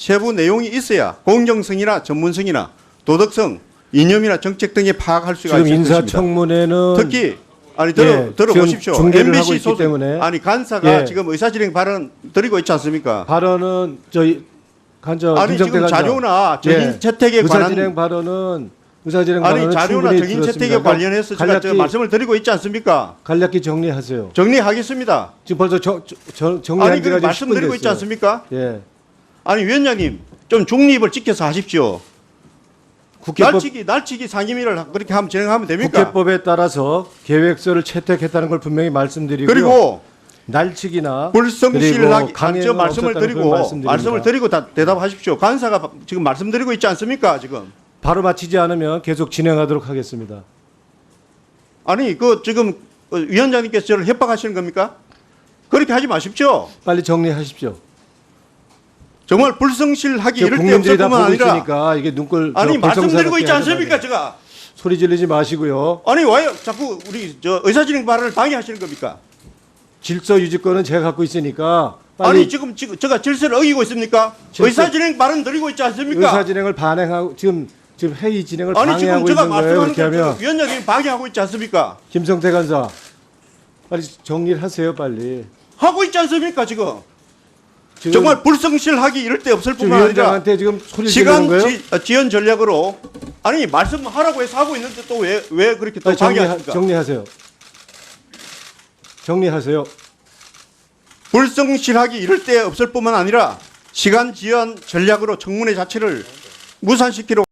세부 내용이 있어야 공정성이나 전문성이나 도덕성, 이념이나 정책 등에 파악할 수가 지금 있을 것입니다. 인사청문회는 특히 아니 들어 예, 들어보십시오. MBC 소속 때문에. 아니 간사가 예. 지금 의사진행 발언 드리고 있지 않습니까? 발언은 저희 간저 아니 지금. 자료나 정인 예. 채택에 관한 의사진행 발언은 의사진행 아니 발언은 자료나 충분히 정인. 채택에 관련해서 제가 저 간략히, 말씀을 드리고 있지 않습니까? 간략히 정리하세요. 정리하겠습니다. 지금 벌써 저, 저, 저, 정리한 아니 지가 그 지금 10분 말씀드리고 있지. 않습니까? 예. 아니 위원장님 좀 중립을 지켜서 하십시오. 국회법 날치기 날치기 상임위를 그렇게 하면 진행하면 됩니까? 국회법에 따라서 계획서를 채택했다는 걸 분명히 말씀드리고요. 그리고 날치기나 저 강행은 말씀을 드리고. 말씀을 드리고 다 대답하십시오. 간사가 지금 말씀드리고 있지 않습니까? 지금 바로 마치지 않으면 계속 진행하도록 하겠습니다. 아니 그 지금 어, 위원장님께서 저를 협박하시는 겁니까? 그렇게 하지 마십시오. 빨리 정리하십시오. 정말 불성실하기 저 이럴 때 없을 다 뿐만 아니라 이게 눈꼴 아니 저 말씀드리고 있지 않습니까? 하지 제가 소리 지르지 마시고요. 아니 와요 자꾸 우리 저 의사진행 발언을 방해하시는 겁니까? 질서 유지권은 제가 갖고 있으니까 아니 지금 지금 제가 질서를 어기고 있습니까? 질서- 의사진행 발언 드리고 있지 않습니까? 의사 진행을 반행하고 지금 지금 회의 진행을 아니 지금 방해하고 제가 있는 거예요. 지금 위원장님이 방해하고 있지 않습니까? 김성태 간사 빨리 정리를 하세요 빨리. 하고 있지 않습니까 지금? 정말 불성실하기 이럴 때 없을 뿐만 아니라 지금 시간? 지, 어, 지연 전략으로 아니 말씀하라고 해서 하고 있는데 또 왜 왜 그렇게 또 방해하십니까? 정리하세요. 정리하세요. 불성실하기 이럴 때 없을 뿐만 아니라 시간 지연 전략으로 청문회 자체를 무산시키려